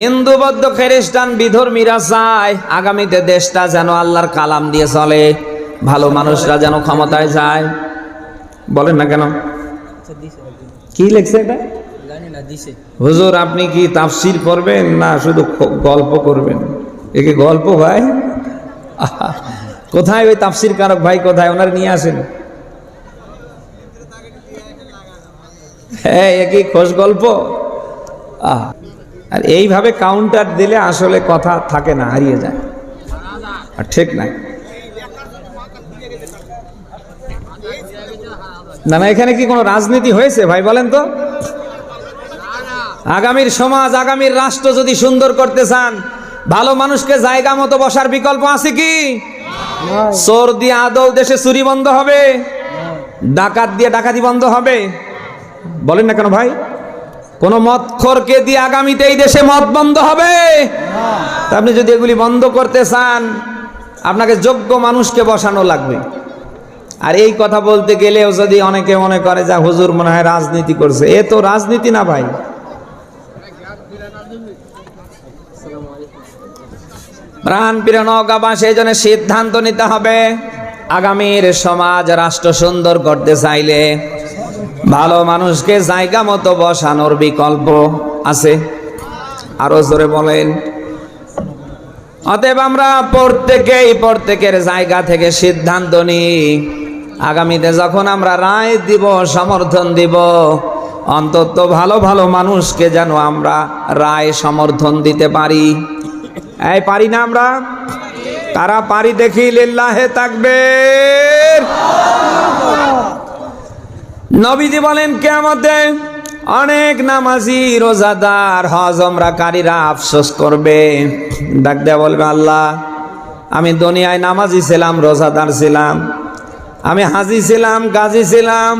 হিন্দু বৌদ্ধ খ্রিস্টান বিধর্মীরা চায় আগামীতে দেশটা যেন আল্লাহর কালাম দিয়ে চলে, ভালো মানুষরা যেন ক্ষমতায় যায়। বলেন না কেন? কি লিখছে এটা? হুজুর, আপনি কি তাফসির করবেন না শুধু গল্প করবেন? একে গল্প ভাই? কোথায় ওই তাফসির কারক ভাই, কোথায়? ওনার নিয়ে আসেন। হ্যাঁ একই খোঁজ গল্প? আহ। আর এইভাবে কাউন্টার দিলে আসলে কথা থাকে না, হারিয়ে যায়। আর ঠিক নাই না না, এখানে কি কোনো রাজনীতি হয়েছে ভাই বলেন তো? আগামীর সমাজ, আগামীর রাষ্ট্র যদি সুন্দর করতে চান, ভালো মানুষকে জায়গা মতো বসার বিকল্প আছে কি? চোর দিয়ে আদৌ দেশে চুরি বন্ধ হবে? ডাকাত দিয়ে ডাকাতি বন্ধ হবে? বলেন না কেন ভাই। কোন মদখোরকে দিয়ে আগামীতে এই দেশে মদ বন্ধ হবে? আপনি যদি এগুলি বন্ধ করতে চান, আপনাকে যোগ্য মানুষকে বসানো লাগবে। আর এই কথা বলতে গেলেও যদি অনেকে মনে করে যা হুজুর মনে হয় রাজনীতি করছে, এ তো রাজনীতি না ভাই। প্রাণ প্রিয় নৌকাবা সেই জন্য সিদ্ধান্ত নিতে হবে। আগামীর সমাজ রাষ্ট্র সুন্দর করতে চাইলে ভালো মানুষকে জায়গা মতো বসানোর বিকল্প আছে। আরও জোরে বলেন। অতএব আমরা প্রত্যেকেই প্রত্যেকের জায়গা থেকে সিদ্ধান্ত নিই। আগামীতে যখন আমরা রায় দিব, সমর্থন দিব, অন্তত ভালো ভালো মানুষকে যেন আমরা রায়, সমর্থন দিতে পারি। এই পারি না আমরা? তারা পারি দেখি, লিল্লাহে থাকবে নবীজি বলেন কেমতে অনেক নামাজি রোজাদার হজমরা হজমরাকারীরা আফসোস করবে। ডাক দেয়া বলবে, আল্লাহ, আমি দুনিয়ায় নামাজি ছিলাম, রোজাদার ছিলাম। আমি হাজি ছিলাম, গাজী ছিলাম।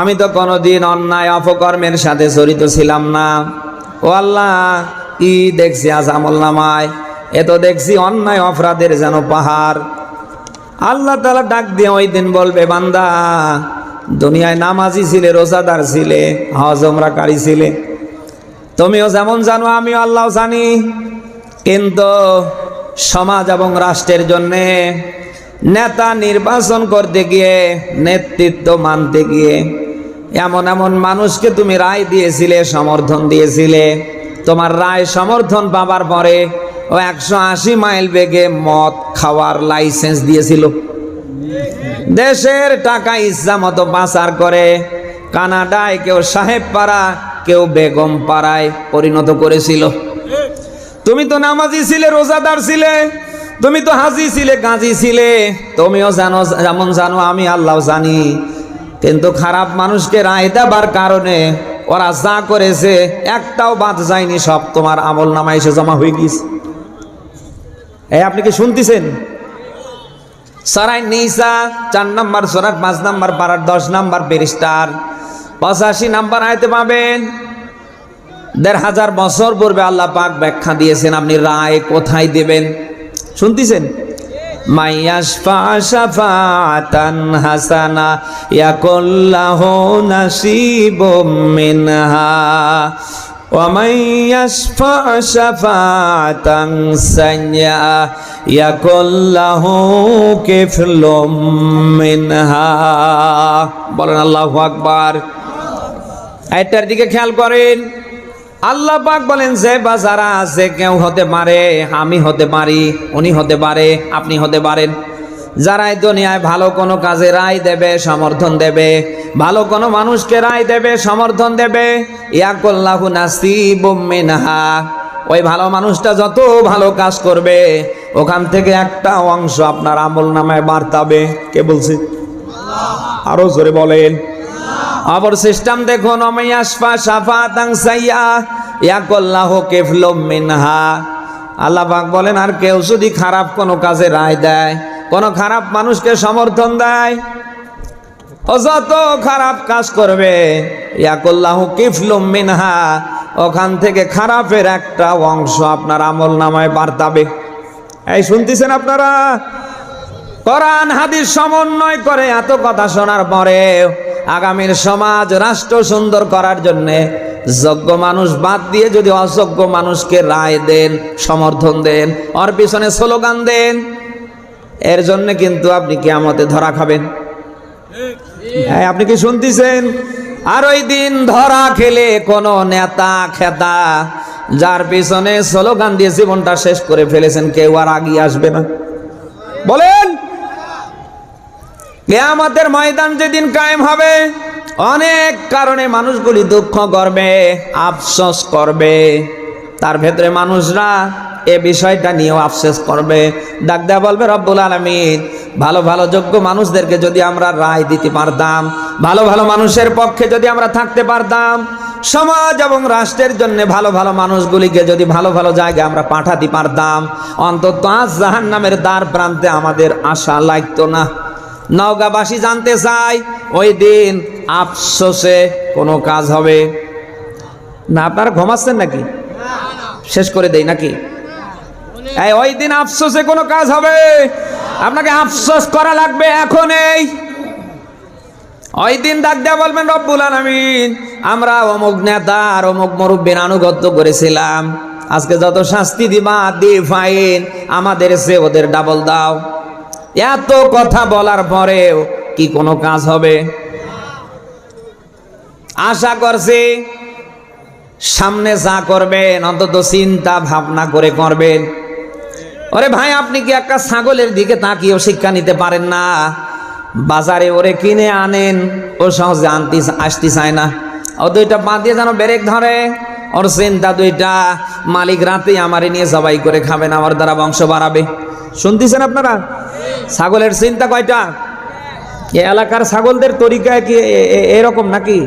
আমি তো কোনোদিন অন্যায় অপকর্মের সাথে জড়িত ছিলাম না। ও আল্লাহ ই দেখছি আজ নামায়? এ তো দেখছি অন্যায় অপরাধের যেন পাহাড়। আল্লাহ তালা ডাক দিয়ে ওই দিন বলবে, বান্দা দুনিয়ায় নামাজি ছিলে, রোজাদার ছিলে হজমরাকারী ছিলে। তুমিও যেমন জানো, আমিও আল্লাহ জানি। কিন্তু সমাজ এবং রাষ্ট্রের জন্যে নেতা নির্বাচন করতে গিয়ে, নেতৃত্ব মানতে গিয়ে, এমন এমন মানুষকে তুমি রায় দিয়েছিলে, সমর্থন দিয়েছিলে। তোমার রায় সমর্থন পাবার পরে ও একশো আশি মাইল বেগে মদ খাওয়ার লাইসেন্স দিয়েছিল। দেশের টাকা ইচ্ছা মতো পাচার করে। কানাডায় কেউ সাহেব পাড়া, কেউ বেগম পাড়ায় পরিণত করেছিল। তুমি তো নামাজি ছিলে, রোজাদার ছিলে, তুমি তো হাজি ছিলে, গাজী ছিলে। তুমিও জানো, যেমন জানো, আমি আল্লাহ জানি। কিন্তু খারাপ মানুষকে রায় দেবার কারণে ওরা যা করেছে, একটাও বাদ যায়নি, সব তোমার আমল নামা এসে জমা হয়ে গিয়েছে। এই, আপনি কি শুনতেছেন? সরাই নিসা, চার নাম্বার সরার পাঁচ নাম্বার পাড়ার, দশ নাম্বার ব্যারিস্টার। পঁচাশি নাম্বার আয়তে পাবেন। দেড় হাজার বছর পূর্বে আল্লাহ পাক ব্যাখ্যা দিয়েছেন, আপনি রায় কোথায় দেবেন? শুনতেছেন? হাসানা, ইয়াকুল্লাহু ومن يشفع شفاعة سيئة يكن له كفل منها বলেন আল্লাহু আকবার এটার দিকে খেয়াল করেন আল্লাহ পাক বলেন যে বা যারা আছে কেউ হতে পারে আমি হতে পারি উনি হতে পারে আপনি হতে পারেন যারা এই দুনিয়ায় ভালো কোনো কাজে রায় দেবে, সমর্থন দেবে। ভালো কোনো মানুষকে রায় দেবে, সমর্থন দেবে। ইয়াকুল্লাহু নাসিবুম মিনহা। ওই ভালো মানুষটা যত ভালো কাজ করবে, ওখান থেকে একটা অংশ আপনার আমল নামায় বার্তাবে কে বলছে? আরও জোরে বলেন। আবার সিস্টেম দেখুন অমাইয়াসফা সাফা তাং সাইয়া। ইয়াকুল্লাহু মিনহা। আল্লাহ পাক বলেন, আর কেউ যদি খারাপ কোনো কাজে রায় দেয় কোনো খারাপ মানুষকে সমর্থন দেয়। ও যত খারাপ কাজ করবে, ইয়াকুল্লাহু মিনহা, ওখান থেকে খারাপের একটা অংশ আপনার আমল নামায় বার্তাবে। এই শুনতেছেন আপনারা? কোরআন, হাদিস সমন্বয় করে এত কথা শোনার পরে আগামীর সমাজ রাষ্ট্র সুন্দর করার জন্যে যোগ্য মানুষ বাদ দিয়ে যদি অযোগ্য মানুষকে রায় দেন, সমর্থন দেন, ওর পিছনে স্লোগান দেন এর জন্য কিন্তু আপনি কিয়ামতে ধরা খাবেন। হ্যাঁ আপনি কি শুনতেছেন? আর ওই দিন ধরা খেলে কোন নেতা খেতা, যার পিছনে স্লোগান দিয়ে জীবনটা শেষ করে ফেলেছেন, কেউ আর আগিয়ে আসবে না। বলেন, কেয়ামতের ময়দান যেদিন কায়েম হবে, অনেক কারণে মানুষগুলি দুঃখ করবে, আফসোস করবে। তার ভেতরে মানুষরা এ বিষয়টা নিয়েও আফসেস করবে। ডাক দেয়া বলবে রব্বুল আলমিন ভালো ভালো যোগ্য মানুষদেরকে যদি আমরা রায় দিতে পারতাম ভালো ভালো মানুষের পক্ষে যদি আমরা থাকতে পারতাম সমাজ এবং রাষ্ট্রের জন্য ভালো ভালো মানুষগুলিকে যদি ভালো ভালো জায়গায় আমরা পাঠাতে পারতাম অন্তত আজ জাহান নামের দ্বার প্রান্তে আমাদের আশা লাগতো না। নওগাঁবাসী জানতে চাই ওই দিন আফসোসে কোনো কাজ হবে? না আপনারা ঘুমাচ্ছেন নাকি? শেষ করে দেই নাকি? এই, ওই দিন আফসোসে কোনো কাজ হবে? আপনাকে আফসোস করা লাগবে এখন এই। ওই দিন ডাক দেয়া বলবেন, রব্বুল আলামিন, আমরা অমুক নেতা আর অমুক মুরব্বীর আনুগত্য করেছিলাম। আজকে যত শাস্তি দিবা দি ফাইন, আমাদের সে ওদের ডাবল দাও। এত কথা বলার পরেও কি কোনো কাজ হবে? আশা করছি সামনে যা করবেন, অন্তত চিন্তা ভাবনা করে করবেন। ওরে ভাই, আপনি কি একটা ছাগলের দিকে তাকিয়েও শিক্ষা নিতে পারেন না? বাজারে ওরে কিনে আনেন, ও সহজে আনতে আসতে চায় না। ও দুইটা পা দিয়ে যেন ব্রেক ধরে। ওর চিন্তা দুইটা। মালিক রাতে আমারে নিয়ে জবাই করে খাবেন আমার দ্বারা বংশ বাড়াবে। শুনতেছেন আপনারা? ছাগলের চিন্তা কয়টা? এ এলাকার ছাগলদের তরিকা কি এরকম নাকি?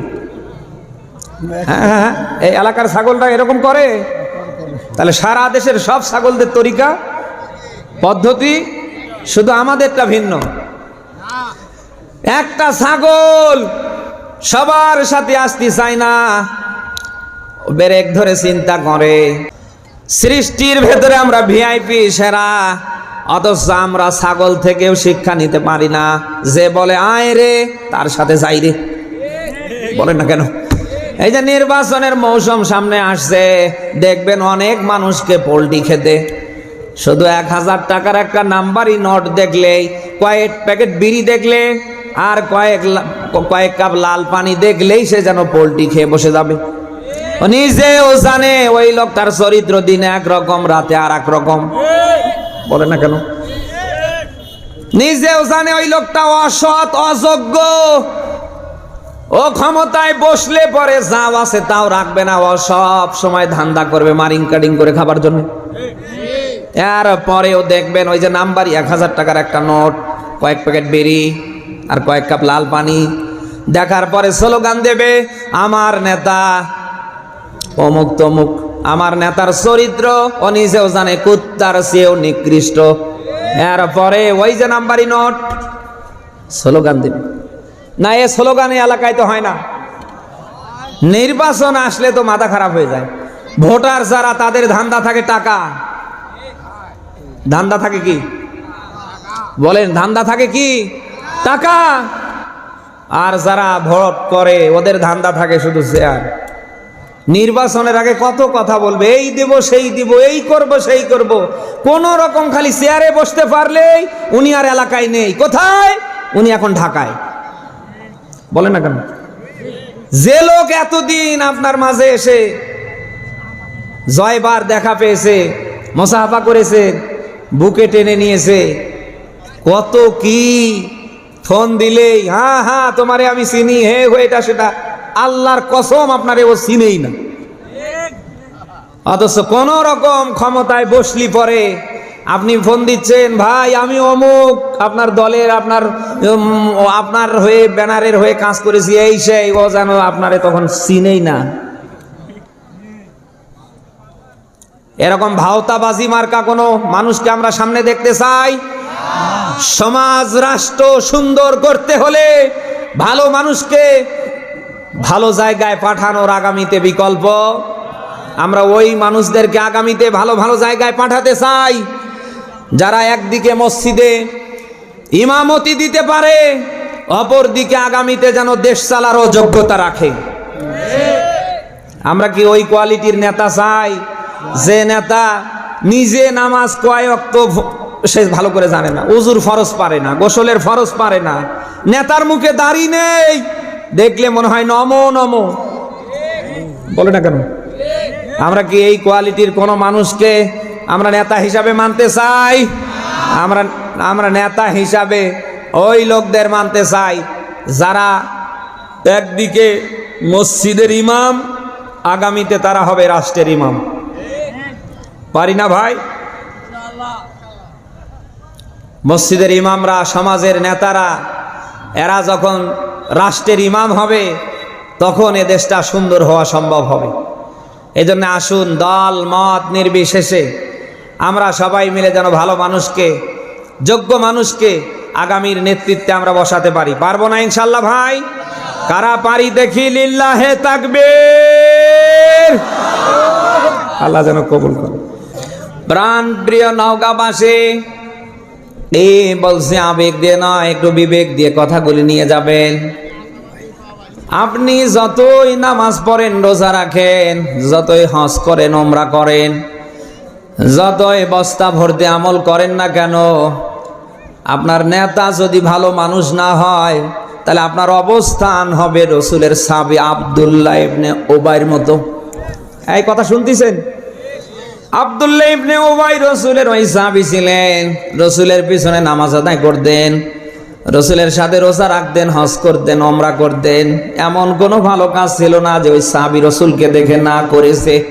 হ্যাঁ হ্যাঁ হ্যাঁ। এই এলাকার ছাগলটা এরকম করে? তাহলে সারা দেশের সব ছাগলদের তরিকা পদ্ধতি শুধু আমাদেরটা ভিন্ন। একটা ছাগল সবার সাথে আসতে চায় না। ব্রেক ধরে চিন্তা করে, সৃষ্টির ভেতরে আমরা ভিআইপি সেরা, অথচ আমরা ছাগল থেকেও শিক্ষা নিতে পারি না। যে বলে, আয় রে, তার সাথে যাই রে। বলেন না কেন? এই যে নির্বাচনের মৌসুম সামনে আসছে, দেখবেন অনেক মানুষকে পোল্ট্রি খেতে শুধু এক হাজার টাকার একটা নাম্বারই নোট দেখলেই কয়েক প্যাকেট বিড়ি দেখলে, আর কয়েক কয়েক কাপ লাল পানি দেখলেই সে যেন পোল্ট্রি খেয়ে বসে যাবে। নিজেও জানে, ওই লোকটার চরিত্র দিনে একরকম, রাতে আর এক রকম বলে না কেন? নিজেও জানে ওই লোকটা অসৎ, অযোগ্য। ও ক্ষমতায় বসলে পরে যাও আছে তাও রাখবে না। ও সব সময় ধান্দা করবে মারিং কাটিং করে খাবার জন্য। এর পরেও দেখবেন ওই যে নাম্বারই এক হাজার টাকার একটা নোট, কয়েক প্যাকেট বেরি আর কয়েক কাপ লাল পানি। দেখার পরে স্লোগান দেবে, আমার নেতা, অমুক তমুক, আমার নেতার চরিত্র, ও নিজেও জানে কুত্তার চেয়েও নিকৃষ্ট। এর পরে ওই যে নাম্বারই নোট, স্লোগান দেবে। না, এ স্লোগান এলাকায় তো হয় না। নির্বাচন আসলে তো মাথা খারাপ হয়ে যায়। ভোটার যারা, তাদের ধান্দা থাকে টাকা। ধান্দা থাকে কি? বলেন, ধান্দা থাকে কি? টাকা। আর যারা ভোট করে, ওদের ধান্দা থাকে শুধু শেয়ার। নির্বাচনের আগে কত কথা বলবে? এই দেব, সেই দিব, এই করব, সেই করব। কোন রকম খালি চেয়ারে বসতে পারলেই উনি আর এলাকায় নেই। কোথায়? উনি এখন ঢাকায়। বলেন না কেন? যে লোক এতদিন আপনার মাঝে এসে জয়বার দেখা পেয়েছে মোসাফা করেছে বুকে টেনে নিয়েছে। কত কি ফোন দিলেই হ্যাঁ হ্যাঁ তোমারে আমি চিনি, হে এটা, সেটা। আল্লাহর কসম আপনারে ও চিনেই না। অথচ কোন রকম ক্ষমতায় বসলি পরে আপনি ফোন দিচ্ছেন, ভাই, আমি অমুক, আপনার দলের, আপনার আপনার হয়ে, ব্যানারের হয়ে কাজ করেছি, এই সেই, ও যেন আপনারে তখন চিনেই না। এরকম ভাওতাবাজি মার্কা কোনো মানুষকে আমরা সামনে দেখতে চাই? সমাজ, রাষ্ট্র সুন্দর করতে হলে ভালো মানুষকে ভালো জায়গায় পাঠানোর আগামীতে বিকল্প। আমরা ওই মানুষদেরকে আগামীতে ভালো ভালো জায়গায় পাঠাতে চাই। যারা একদিকে মসজিদে ইমামতি দিতে পারে অপর দিকে আগামীতে যেন দেশ চালারও যোগ্যতা রাখে। আমরা কি ওই কোয়ালিটির নেতা চাই? যে নেতা নিজে নামাজ কয় অক্ত সে ভালো করে জানে না। উজুর ফরজ পারে না, গোসলের ফরজ পারে না। নেতার মুখে দাড়ি নেই, দেখলে মনে হয় নমো নমো। বলে না কেন? আমরা কি এই কোয়ালিটির কোন মানুষকে আমরা নেতা হিসাবে মানতে চাই? আমরা আমরা নেতা হিসাবে ওই লোকদের মানতে চাই যারা একদিকে মসজিদের ইমাম, আগামীতে তারা হবে রাষ্ট্রের ইমাম। পারি না ভাই? মসজিদের ইমামরা, সমাজের নেতারা, এরা যখন রাষ্ট্রের ইমাম হবে, তখন এ দেশটা সুন্দর হওয়া সম্ভব হবে। এই জন্য আসুন, দল, মত নির্বিশেষে আমরা সবাই মিলে যেন ভালো মানুষকে, যোগ্য মানুষকে আগামীর নেতৃত্বে আমরা বসাতে পারি। পারব না ইনশাল্লাহ ভাই? কারা পারি দেখি লিল্লাহে থাকবে আল্লাহ যেন কবুল করে। প্রাণ প্রিয় নওগাঁবাসী, এই বলছে আবেগ দিয়ে নয় একটু বিবেক দিয়ে কথাগুলি নিয়ে যাবেন। আপনি যতই নামাজ পড়েন, রোজা রাখেন, যতই হজ করেন ওমরা করেন, যতই বস্তা ভর্তি আমল করেন না কেন, আপনার নেতা যদি ভালো মানুষ না হয়, তাহলে আপনার অবস্থান হবে রসুলের সাবি আবদুল্লাহ ইবনে ওবাইর মতো। এই কথা শুনতেছেন? আবদুল্লাহ ইবনে ওবাই রসুলের ওই সাহাবী ছিলেন। রসুলের পিছনে নামাজ আদায় করতেন। রসুলের সাথে রোজা রাখতেন, হজ করতেন ওমরা করতেন। এমন কোনো ভালো কাজ ছিল না যে ওই সাহাবী রসুলকে দেখে না করেছে।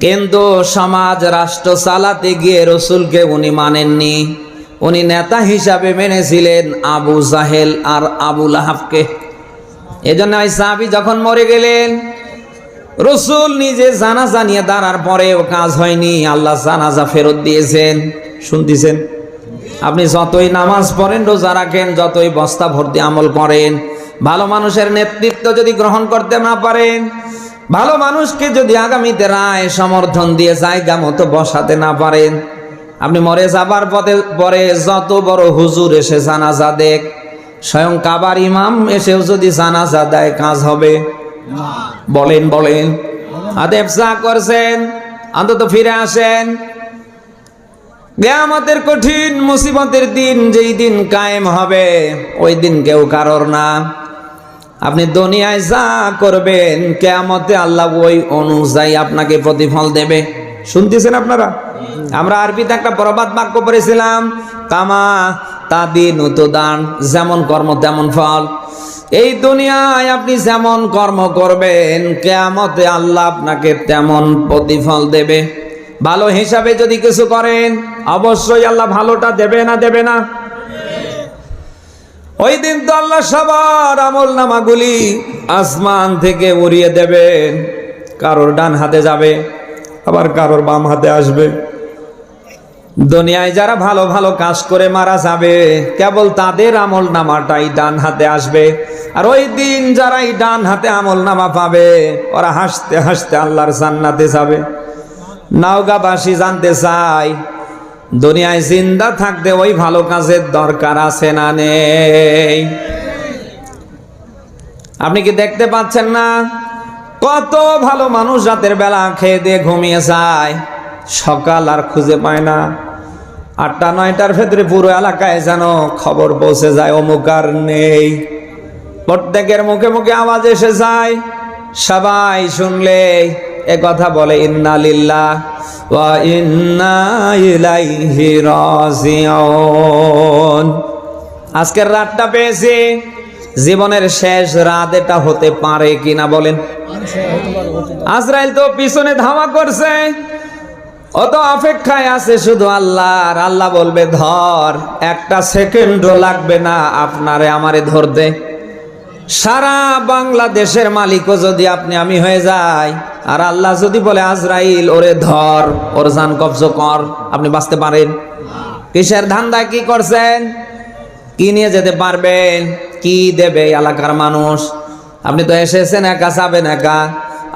কিন্তু সমাজ, রাষ্ট্র চালাতে গিয়ে রসুলকে উনি মানেননি। উনি নেতা হিসাবে মেনেছিলেন আবু জাহেল আর আবুল আহাবকে এজন্য ওই সাহাবী যখন মরে গেলেন রসুল নিজে জানাজা নিয়ে দাঁড়ার পরেও কাজ হয়নি। আল্লাহ জানাজা ফেরত দিয়েছেন। শুনতেছেন? আপনি যতই নামাজ পড়েন, রোজা রাখেন, যতই বস্তা ভর্তি আমল করেন, ভালো মানুষের নেতৃত্ব যদি গ্রহণ করতে না পারেন, ভালো মানুষকে যদি আগামীতে রায় সমর্থন দিয়ে জায়গা মতো বসাতে না পারেন, আপনি মরে যাবার পথে পরে যত বড় হুজুর এসে জানাজা দেখ, স্বয়ং কাবার ইমাম এসেও যদি জানাজা দেয়, কাজ হবে। বলেন বলেন। শাহ করছেন, অন্তত ফিরে আসেন। কেয়ামতের কঠিন মুসিবতের দিন যেই দিন কায়েম হবে, ওই দিন কেউ কারোর না। আপনি দুনিয়ায় যা করবেন, কেয়ামতে আল্লাহ ওই অনুযায়ী আপনাকে প্রতিফল দেবে। শুনতেছেন আপনারা? আমরা আরবিতে একটা প্রবাদ বাক্য পড়েছিলাম, কামা তাদিন দান যেমন কর্ম, তেমন ফল। এই দুনিয়ায় আপনি যেমন কর্ম করবেন, কেয়ামতে আল্লাহ আপনাকে তেমন প্রতিফল দেবে। ভালো হিসাবে যদি কিছু করেন, অবশ্যই আল্লাহ ভালোটা দেবে না দেবে না? ওই দিন তো আল্লাহ সবার আমল নামাগুলি আসমান থেকে উড়িয়ে দেবেন কারোর ডান হাতে যাবে, আবার কারোর বাম হাতে আসবে। দুনিয়ায় যারা ভালো ভালো কাজ করে মারা যাবে, কেবল তাদের আমল নামাটাই ডান হাতে আসবে। আর ওই দিন যারা এই ডান হাতে আমল নামা পাবে, ওরা হাসতে হাসতে আল্লাহর জান্নাতে যাবে। নাওগাবাসী জানতে চাই, দুনিয়ায় জিন্দা থাকতে ওই ভালো কাজের দরকার আছে না নেই? আপনি কি দেখতে পাচ্ছেন না? কত ভালো মানুষ রাতের বেলা খেয়ে দিয়ে ঘুমিয়ে যায়। সকাল আর খুঁজে পায় না। আটটা নয়টার ভেতরে পুরো এলাকায় যেন খবর পৌঁছে যায় অমুক আর নেই। প্রত্যেকের মুখে মুখে আওয়াজ এসে যায় সবাই শুনলে এ কথা বলে ইন্না লিল্লাহ ওয়া ইন্না ইলাইহি রাজিউন। আজকের রাতটা পেয়েছি জীবনের শেষ রাত এটা হতে পারে কিনা বলেন। আজরাইল তো পিছনে ধাওয়া করছে অত অপেক্ষায় আছে শুধু আল্লাহ আর আল্লাহ বলবে, ধর, একটা সেকেন্ডও লাগবে না আপনারে আমারে ধরতে। সারা বাংলাদেশের মালিকও যদি আপনি আমি হয়ে যাই, আর আল্লাহ যদি বলে, আজরাইল, ওরে ধর, ওর জান কবজ কর, আপনি বাঁচতে পারেন। কিসের ধান্দায় কি করছেন? কি নিয়ে যেতে পারবেন? কি দেবে এলাকার মানুষ? আপনি তো এসেছেন একা, যাবেন একা।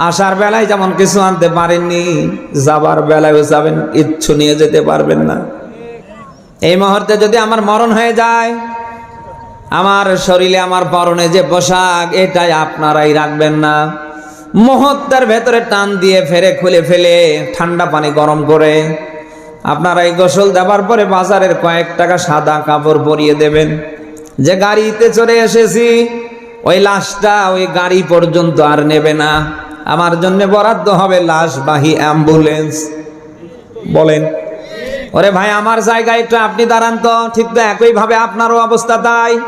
আসার বেলায় যেমন কিছু আনতে পারেননি, যাবার বেলায়ও যাবেন, ইচ্ছু নিয়ে যেতে পারবেন না। এই মুহূর্তে যদি আমার মরণ হয়ে যায়, আমার শরীরে আমার পরনে যে পোশাক, এটাই আপনারাই রাখবেন না। মুহূর্তের ভেতরে টান দিয়ে ফেরে খুলে ফেলে, ঠান্ডা পানি গরম করে আপনারা এই গোসল দেওয়ার পরে বাজারের কয়েক টাকা সাদা কাপড় পরিয়ে দেবেন। যে গাড়িতে চড়ে এসেছি, ওই লাশটা ওই গাড়ি পর্যন্ত আর নেবে না। আমার জন্য বরাদ্দ হবে লাশবাহী অ্যাম্বুলেন্স। বলেন। ওরে ভাই, আমার জায়গায় একটু আপনি দাঁড়ান তো, ঠিক তো একইভাবে আপনারও অবস্থা তাই।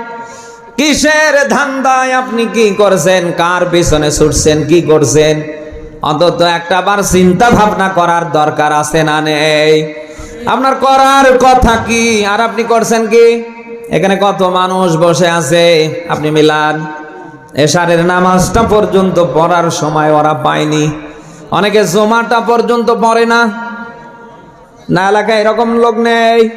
কিসের ধান্দায় আপনি কি করছেন? কার পিছনে ছুটছেন, কি করছেন? অন্তত একটা বার চিন্তা ভাবনা করার দরকার আছে না নেই। আপনার করার কথা কি? আর আপনি করছেন কি? এখানে কত মানুষ বসে আছে? আপনি মিলান। এশারের নামাজটা পর্যন্ত পড়ার সময় ওরা পায়নি। অনেকে জমাটা পর্যন্ত পড়ে না। না এলাকায় এরকম লোক নেই।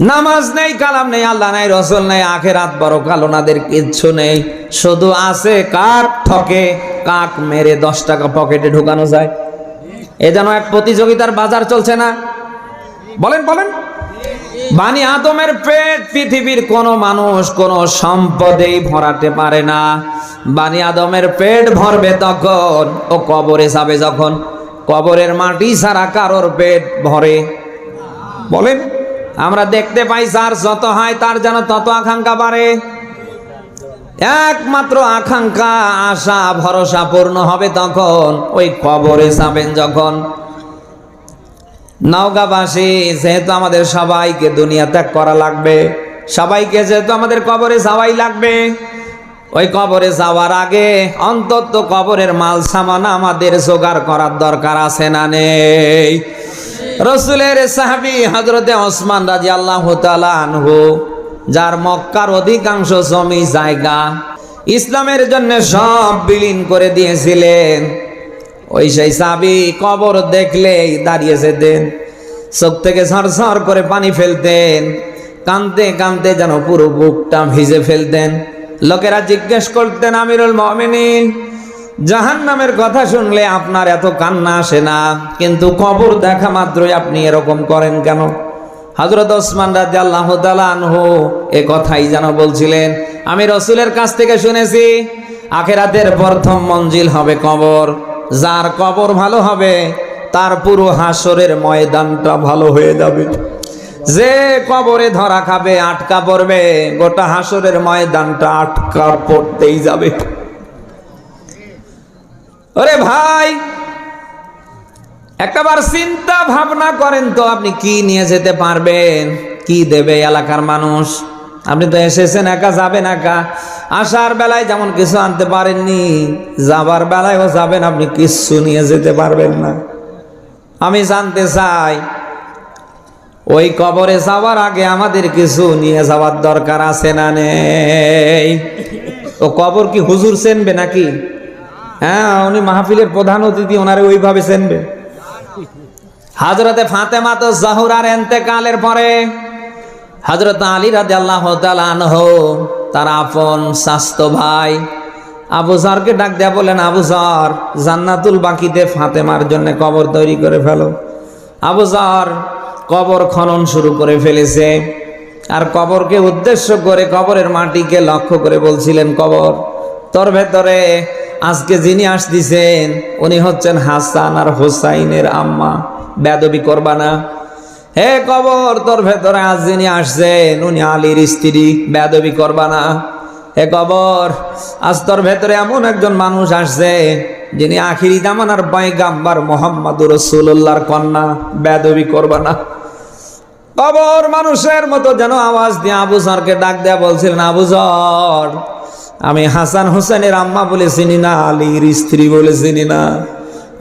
নামাজ নেই, কালাম নেই, আল্লাহ নাই, রসল নেই আখের রাত বড় কালো, নাদের কিচ্ছু নেই। শুধু আছে কাক ঠকে, কাক মেরে দশ টাকা পকেটে ঢুকানো যায়। এ যেন এক প্রতিযোগিতার বাজার চলছে না। বলেন বলেন। বানি আদমের পেট, পৃথিবীর কোন মানুষ কোন সম্পদেই ভরাতে পারে না। বানি আদমের পেট ভরবে তখন, ও কবরে যাবে যখন। কবরের মাটি ছাড়া কারোর পেট ভরে বলেন, আমরা দেখতে পাই যার যত হয় তার যেন তত আকাঙ্ক্ষা বাড়ে। একমাত্র আকাঙ্ক্ষা, আশা, ভরসা পূর্ণ হবে তখন, ওই কবরে যাবেন যখন। নওগাঁবাসী, যেহেতু আমাদের সবাইকে দুনিয়া ত্যাগ করা লাগবে, সবাইকে যেহেতু আমাদের কবরে যাওয়াই লাগবে, ওই কবরে যাওয়ার আগে অন্তত কবরের মাল সামান আমাদের জোগাড় করার দরকার আছে না নেই? রসুলের সাহাবি হজরতে ওসমান রাজি আল্লাহ আনহু, যার মক্কার অধিকাংশ জমি জায়গা ইসলামের জন্য সব বিলীন করে দিয়েছিলেন। ওই সেই সাবি কবর দেখলেই দাঁড়িয়ে যেতেন চোখ থেকে ঝরঝর করে পানি ফেলতেন। কানতে কানতে যেন পুরো বুকটা ভিজে ফেলতেন। লোকেরা জিজ্ঞেস করতেন, আমিরুল মমিনিন জাহান নামের কথা শুনলে আপনার এত কান্না আসে না, কিন্তু কবর দেখা মাত্রই আপনি এরকম করেন কেন? হজরত ওসমান রাজি আল্লাহ আনহু এ কথাই যেন বলছিলেন, আমি রসুলের কাছ থেকে শুনেছি, আখেরাতের প্রথম মঞ্জিল হবে কবর। যার কবর ভালো হবে, তার পুরো হাসরের ময়দানটা ভালো হয়ে যাবে। যে কবরে ধরা খাবে, আটকা পড়বে, গোটা হাসরের ময়দানটা আটকা পড়তেই যাবে। ওরে ভাই, একটাবার চিন্তা ভাবনা করেন তো, আপনি কি নিয়ে যেতে পারবেন? কি দেবে এলাকার মানুষ? আপনি তো এসেছেন, একা যাবেন একা। আসার বেলায় যেমন কিছু আনতে পারেননি, যাবার বেলায়ও যাবেন, আপনি কিচ্ছু নিয়ে যেতে পারবেন না। আমি জানতে চাই, ওই কবরে যাওয়ার আগে আমাদের কিছু নিয়ে যাওয়ার দরকার আছে না নেই? ও কবর কি হুজুর চেনবে নাকি? হ্যাঁ উনি মাহফিলের প্রধান অতিথি, ওনারে ওইভাবে চেনবে। হাজরতে ফাতেমা তো জাহুরার এন্তেকালের পরে হজরত আলী রাজি আল্লাহ আনহ, তার আপন স্বাস্থ্য ভাই আবু জারকে ডাক দেয়া বলেন আবু জার, জান্নাতুল বাকিতে ফাতেমার জন্য কবর তৈরি করে ফেলো। আবু জার কবর খনন শুরু করে ফেলেছে আর কবরকে উদ্দেশ্য করে কবরের মাটিকে লক্ষ্য করে বলছিলেন, কবর, তোর ভেতরে আজকে যিনি আসতেছেন, উনি হচ্ছেন হাসান আর হোসাইনের আম্মা। বেদবি করবা না। হে কবর, তোর ভেতরে আজ যিনি আসছেন, উনি আলীর স্ত্রী বেদবি করবা না। হে কবর, আজ তোর ভেতরে এমন একজন মানুষ আসছে, যিনি আখিরি জামানার বাইগাম্বার মোহাম্মদুর রসুল্লাহর কন্যা বেদবি করবা না। কবর মানুষের মতো যেন আওয়াজ দিয়ে আবু জরকে ডাক দেয়া বলছিলেন, আবু জর, আমি হাসান হোসেনের আম্মা বলে চিনি না, আলীর স্ত্রী বলে চিনি না।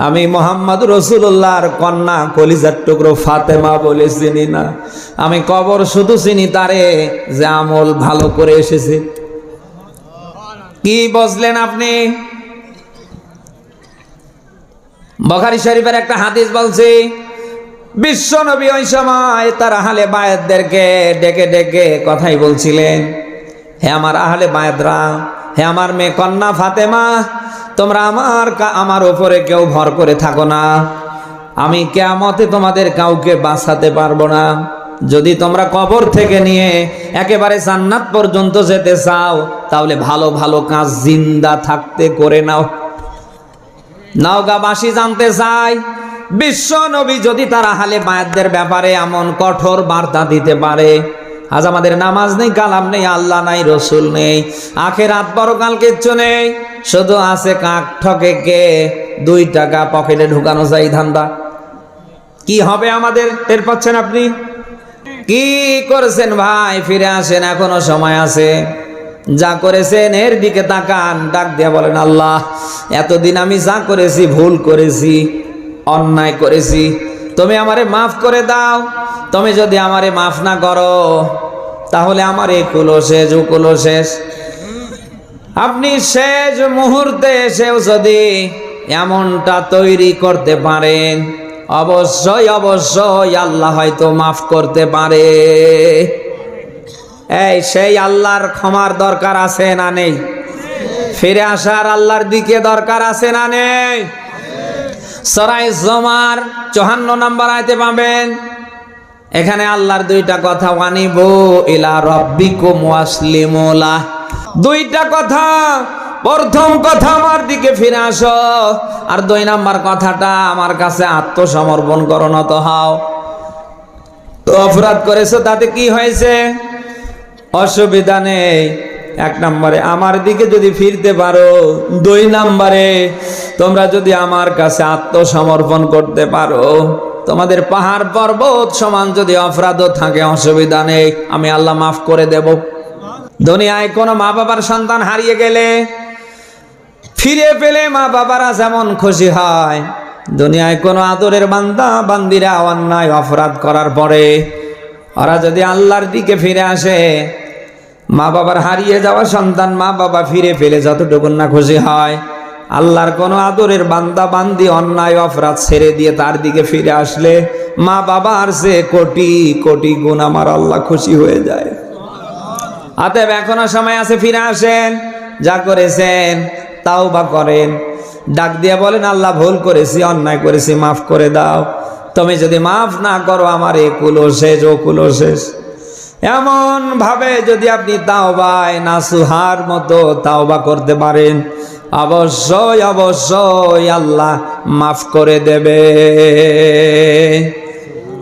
আমি মোহাম্মদ রসুল্লাহর কন্যা কলিজার টুকরো ফাতেমা বলে চিনি না। আমি কবর শুধু চিনি তারে যে আমল ভালো করে এসেছে। কি বসলেন আপনি? বখারি শরীফের একটা হাদিস বলছি, বিশ্ব নবী ওই সময় তার আহলে বায়াতদেরকে ডেকে ডেকে কথাই বলছিলেন, হে আমার আহলে বায়াতরা, হে আমার মেয়ে কন্যা ফাতেমা তোমরা আমার আমার ওপরে কেউ ভর করে থাকো না। আমি কেয়ামতে তোমাদের কাউকে বাঁচাতে পারব না। যদি তোমরা কবর থেকে নিয়ে একেবারে জান্নাত পর্যন্ত যেতে চাও, তাহলে ভালো ভালো কাজ জিন্দা থাকতে করে নাও। নওগাঁবাসী জানতে চায় বিশ্ব নবী যদি তারা হালে বায়াতদের ব্যাপারে এমন কঠোর বার্তা দিতে পারে আজ আমাদের নামাজ নেই, কালাম নেই, আল্লাহ নাই, রসুল নেই। আখের রাত কাল কিচ্ছু নেই। শুধু আছে কাক ঠকে কে, দুই টাকা পকেটে ঢুকানো চাই ধান্দা। কি হবে আমাদের? টের পাচ্ছেন আপনি? কি করেছেন ভাই? ফিরে আসেন, এখনও সময় আছে। যা করেছেন, এর দিকে তাকান, ডাক দিয়ে বলেন, আল্লাহ, এতদিন আমি যা করেছি, ভুল করেছি, অন্যায় করেছি। তুমি আমারে মাফ করে দাও। তুমি যদি আমারে মাফ না করো তাহলে আমার এই কুলো শেষ, ও শেষ। আপনি শেষ মুহূর্তে এসেও যদি এমনটা তৈরি করতে পারেন, অবশ্যই অবশ্যই আল্লাহ হয়তো মাফ করতে পারে। এই সেই আল্লাহর ক্ষমার দরকার আছে না নেই? ফিরে আসার আল্লাহর দিকে দরকার আছে না নেই? সরাই জমার চুহান্ন নাম্বার আইতে পাবেন এখানে আল্লাহর দুইটা কথা, ওয়ানিব ইলা রব্বিকুম ওয়াসলিমুলা দুইটা কথা, প্রথম কথা আমার দিকে ফিরে আসো। আর দুই নাম্বার কথাটা, আমার কাছে আত্মসমর্পণ করো নত হও। তো অপরাধ করেছ, তাতে কি হয়েছে? অসুবিধা নেই। এক নম্বরে, আমার দিকে যদি ফিরতে পারো। দুই নম্বরে, তোমরা যদি আমার কাছে আত্মসমর্পণ করতে পারো। তোমাদের পাহাড় পর্বত সমান যদি অপরাধও থাকে, অসুবিধা নেই। আমি আল্লাহ মাফ করে দেব। দুনিয়ায় কোনো মা বাবার সন্তান হারিয়ে গেলে, ফিরে পেলে মা বাবারা যেমন খুশি হয়। দুনিয়ায় কোনো আদরের বান্দা, বান্দিরা অন্যায় অপরাধ করার পরে ওরা যদি আল্লাহর দিকে ফিরে আসে, মা বাবার হারিয়ে যাওয়া সন্তান মা বাবা ফিরে পেলে যতটুকুন না খুশি হয়। আল্লাহর কোনো আদরের বান্দা, বান্দি, অন্যায়, অপরাধ ছেড়ে দিয়ে তার দিকে ফিরে আসলে মা বাবার সে কোটি কোটি গুণ আমার আল্লাহ খুশি হয়ে যায়। অতএব এখনও সময় আছে, ফিরে আসেন, যা করেছেন তাও বা করেন। ডাক দিয়ে বলেন, আল্লাহ ভুল করেছি, অন্যায় করেছি, মাফ করে দাও। তুমি যদি মাফ না করো, আমার এ কুলো শেষ, ও কুলো শেষ। এমন ভাবে যদি আপনি তাওবায় না সুহার মতো তাওবা করতে পারেন, অবশ্যই অবশ্যই আল্লাহ মাফ করে দেবে।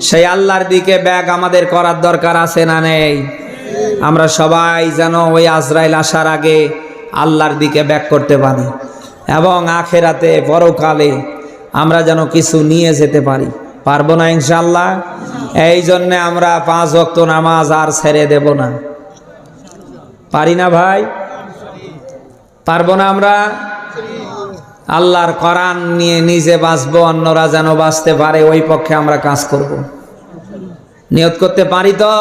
সেই আল্লাহর দিকে ব্যাগ আমাদের করার দরকার আছে না নেই? আমরা সবাই যেন ওই আজরাইল আসার আগে আল্লাহর দিকে ব্যাক করতে পারি এবং আখেরাতে পরকালে আমরা যেন কিছু নিয়ে যেতে পারি। পারব না ইনশাল্লাহ এই জন্যে আমরা পাঁচ ভক্ত নামাজ আর ছেড়ে দেব না। পারি না ভাই? পারব না আমরা? আল্লাহর করান নিয়ে নিজে বাঁচবো, অন্যরা যেন বাঁচতে পারে, ওই পক্ষে আমরা কাজ করব। নিয়ত করতে পারি তো?